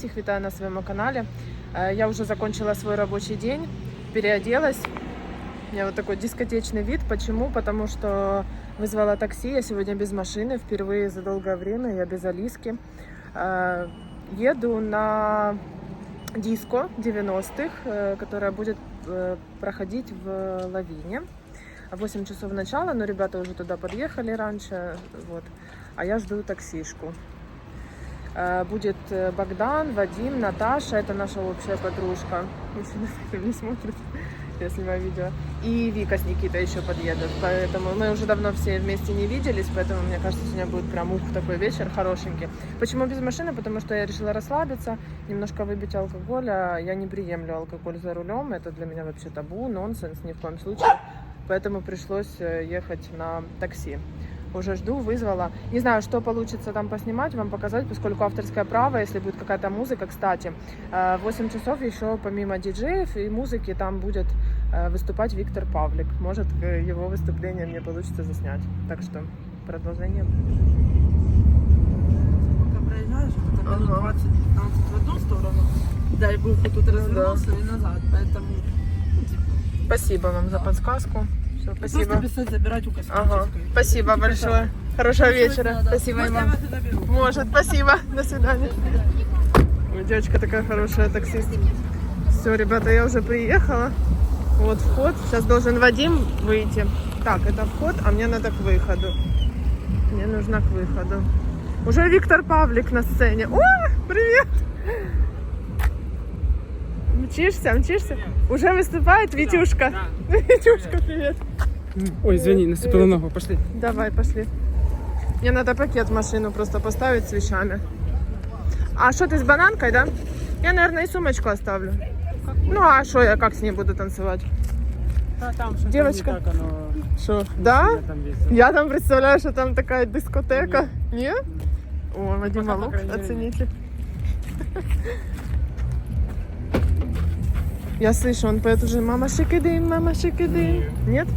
Всіх вітаю на своєму каналі. Э, Я уже закончила свой рабочий день, переоделась. У меня вот такой дискотечный вид. Почему? Потому что вызвала такси. Я сегодня без машины. Впервые за долгое время я без Алиски. Э, Еду на диско 90-х, э, которая будет э, проходить в Лавине. 8 часов начала, но ребята уже туда подъехали раньше. Вот. А я жду таксишку. Э, Будет э, Богдан, Вадим, Наташа, это наша общая подружка. Если на не смотрит, я снимаю видео. И Вика с Никитой еще подъедут. Поэтому мы уже давно все вместе не виделись, поэтому мне кажется, сегодня будет прям ух, такой вечер хорошенький. Почему без машины? Потому что я решила расслабиться, немножко выбить алкоголя. Я не приемлю алкоголь за рулем, это для меня вообще табу, нонсенс, ни в коем случае. Поэтому пришлось э, ехать на такси уже жду, вызвала. Не знаю, что получится там поснимать, вам показать, поскольку авторское право, если будет какая-то музыка, кстати, э, в 8 часов еще помимо диджеев и музыки там будет э, выступать Виктор Павлик. Может, э, его выступление мне получится заснять. Так что продолжение. Пока проезжаешь, это минут Ага. 20-15 в одну сторону, дай бог, тут развернулся и назад, поэтому ну, типа, Спасибо вам за подсказку. Все, просто спасибо. писать забирать у Ага. Спасибо большое. Хорошего вечера. Спасибо и Может, спасибо. До свидания. Ой, девочка такая хорошая таксист. Все, ребята, я уже приехала. Вот вход. Сейчас должен Вадим выйти. Так, это вход, а мне надо к выходу. Мне нужно к выходу. Уже Виктор Павлик на сцене. О, привет! Мчишься, мчишься? Уже выступает Витюшка. Витюшка, привет. Ой, извини, наступила ногу, пошли. Давай, пошли. Мне надо пакет в машину просто поставить с вещами. А что ты с бананкой, да? Я, наверное, и сумочку оставлю. Ну, а что я как с ней буду танцевать? Да, там что Девочка. так оно. Что? Да? Там. Я там представляю, что там такая дискотека. Не? О, Вадим Пока, по Малук, оцените. Я слышу, он поет уже «Мама шикидым, мама шикидым». Нет?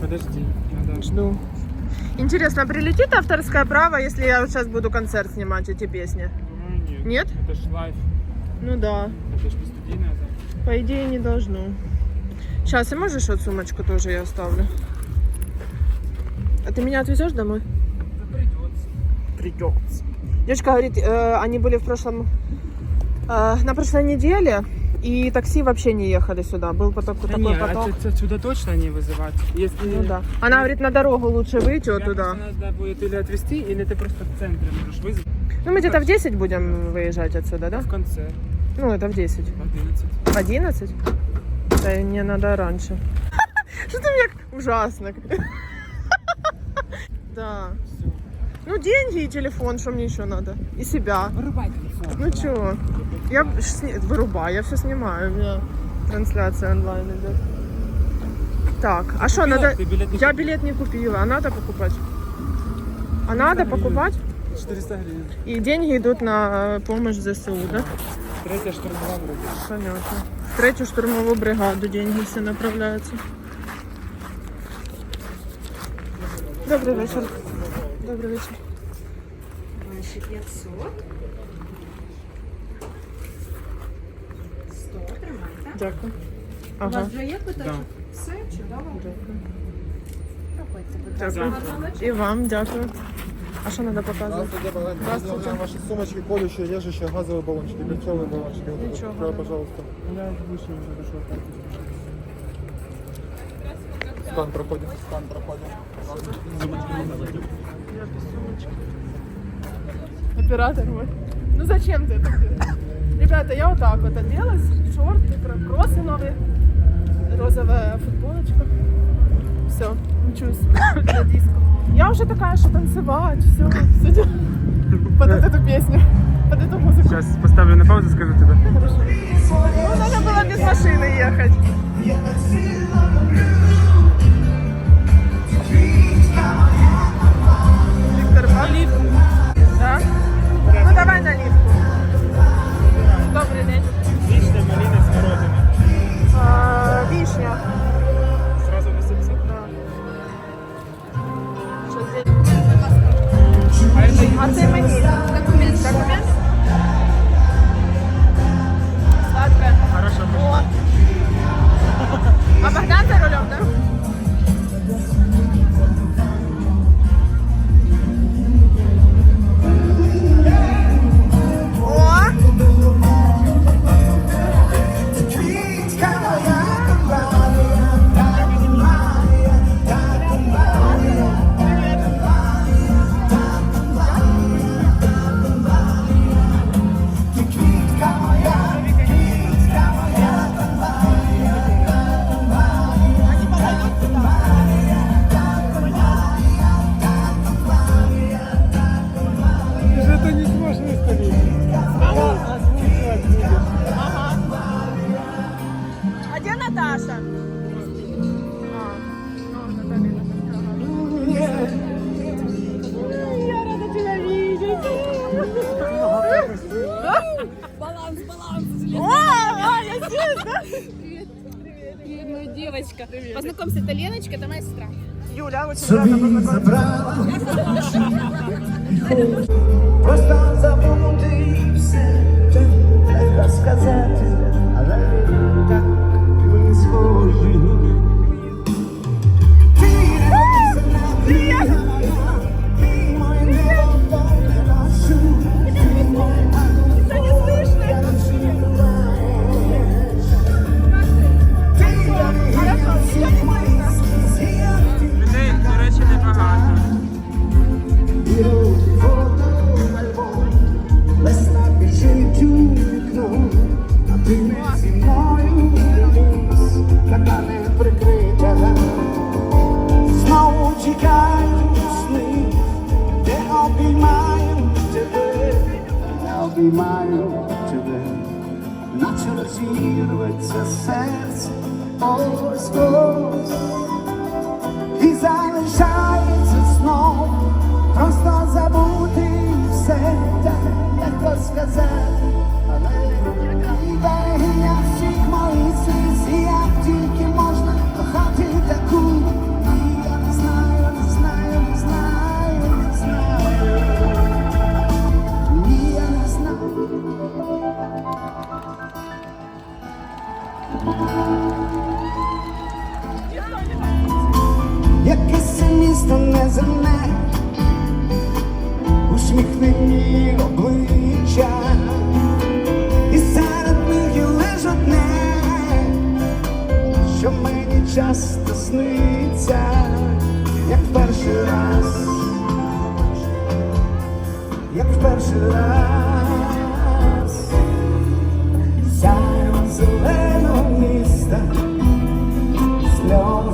Подожди, надо. Жду. Интересно, прилетит авторское право, если я вот сейчас буду концерт снимать эти песни? Думаю, нет. Нет? Это ж лайф. Ну да, Это ж не студийная запись. по идее не должно. Сейчас, и можешь вот сумочку тоже я оставлю? А ты меня отвезешь домой? Да придется. Придется. Девочка говорит, э, они были в прошлом, э, на прошлой неделе, и такси вообще не ехали сюда. Был поток, Да такой не, поток. отсюда, точно не вызывать. Если Ну да. Она говорит, на дорогу лучше выйти вот туда. надо будет или отвезти, или ты просто в центре можешь вызвать. Ну мы где-то в 10 будем выезжать отсюда, да? В конце. Ну это в 10. В 11. В 11? Да мне надо раньше. Что ты к- ужасно. Да. Все. Ну деньги и телефон, что мне еще надо? И себя. Вырубай телефон. Ну чё? Я сни- вырубаю, я все снимаю. У меня трансляция онлайн идет. Так, а что надо? Билет не Я билет не купила, а надо покупать? А надо гривен. покупать? 400 гривен. И деньги идут на помощь ЗСУ, да? Третья штурмовая вроде. Понятно. В третью штурмовую бригаду деньги все направляются. Добрый вечер. Добрый вечер. Ваші 500. 100, тримайте. Дякую. У Ага. вас вже є питання? Да. Все, чудово. Дякую. Проходьте, будь Дякую. ласка. Гарного вечора. І вам дякую. А що треба показувати? Здравствуйте, Здравствуйте. Здравствуйте. Ваши сумочки колющие, режущие, газовые баллончики, перцовые баллончики. Вот это, Ничего. да, пожалуйста. Я вышел уже дошел. Скан проходит, скан проходит. Я без сумочки. Оператор мой. Ну зачем ты это делаешь? Ребята, я вот так вот оделась. Шорты, кроссы новые. Розовая футболочка. Все, учусь на диско. Я уже такая, что танцевать, все, все под эту песню, под эту музыку. Сейчас поставлю на паузу, скажу тебе. Ну, надо было без машины ехать. Виктор Павлик. Максимс, это Леночка, это моя сестра. Юля, а очень рада. sense or scores. перший раз, як в перший раз, сяємо зеленого міста, сльози.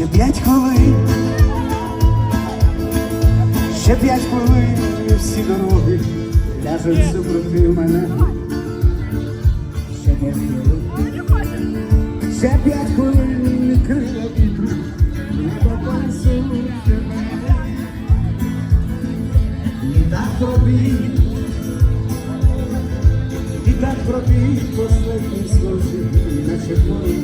ще п'ять хвилин, ще п'ять хвилин і всі дороги ляжуть супроти мене. Ще п'ять хвилин, ще п'ять хвилин і крила вітру не попасуть тебе. І так тобі, і так тобі, послухні служи, наче твої.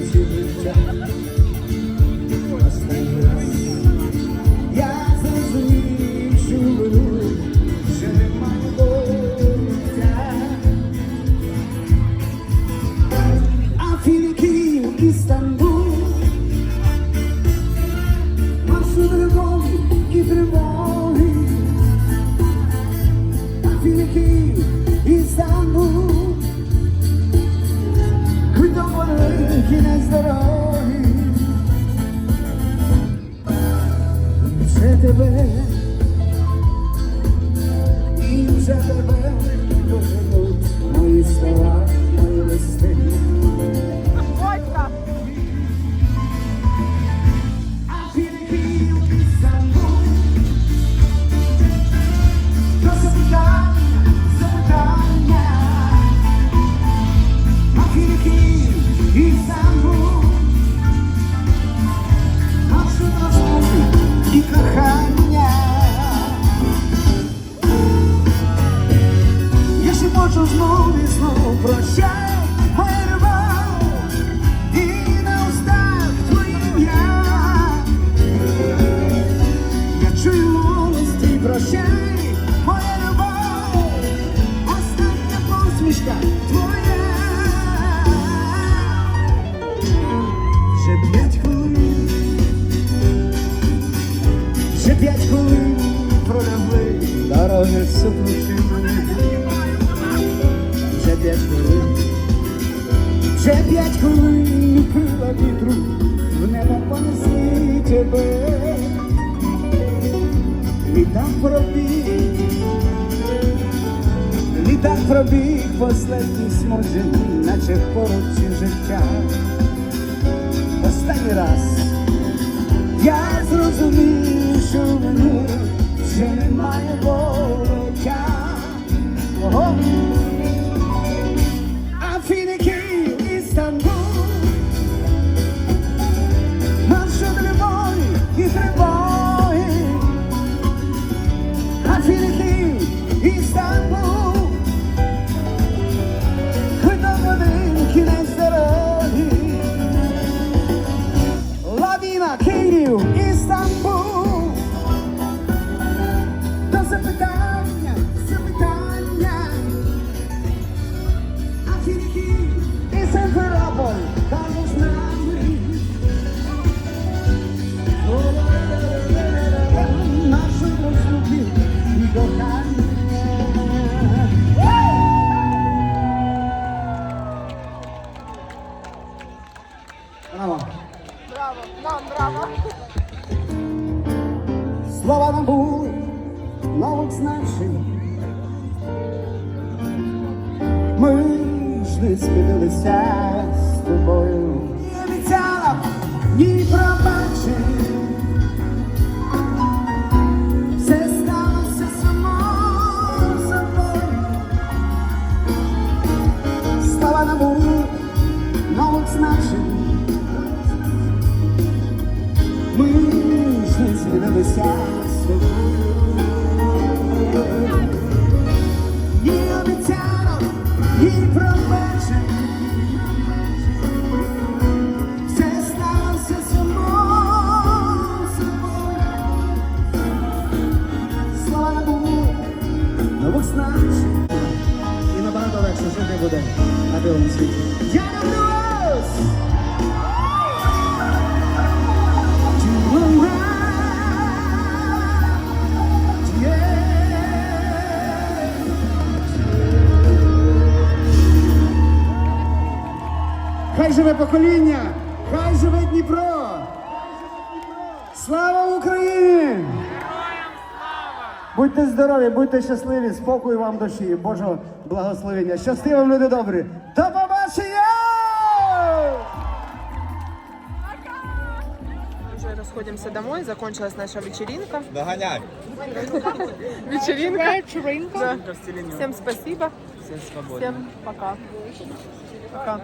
Ще п'ять хвилин пролягли дороги мене. Вже п'ять хвилин, вже п'ять хвилин крила вітру, в небо понесли тебе. Літак пробіг, літак пробіг последній сморжин, наче поруці життя. Останній раз я зрозумів, що вину ми спинилися з тобою. не обіцяла б ні пробачить. Все сталося само собою. Стала набу нових значень. Ми ж не спинилися. Хай живе покоління! Хай живе Дніпро! Слава Україні! Будьте здорові, будьте щасливі, спокою вам душі, Божого благословення. Щасти вам, люди добрі! До побачення! уже расходимся домой. Закончилась наша вечеринка. Догоняй. Вечеринка. Да. Всем спасибо. Всем пока. Пока.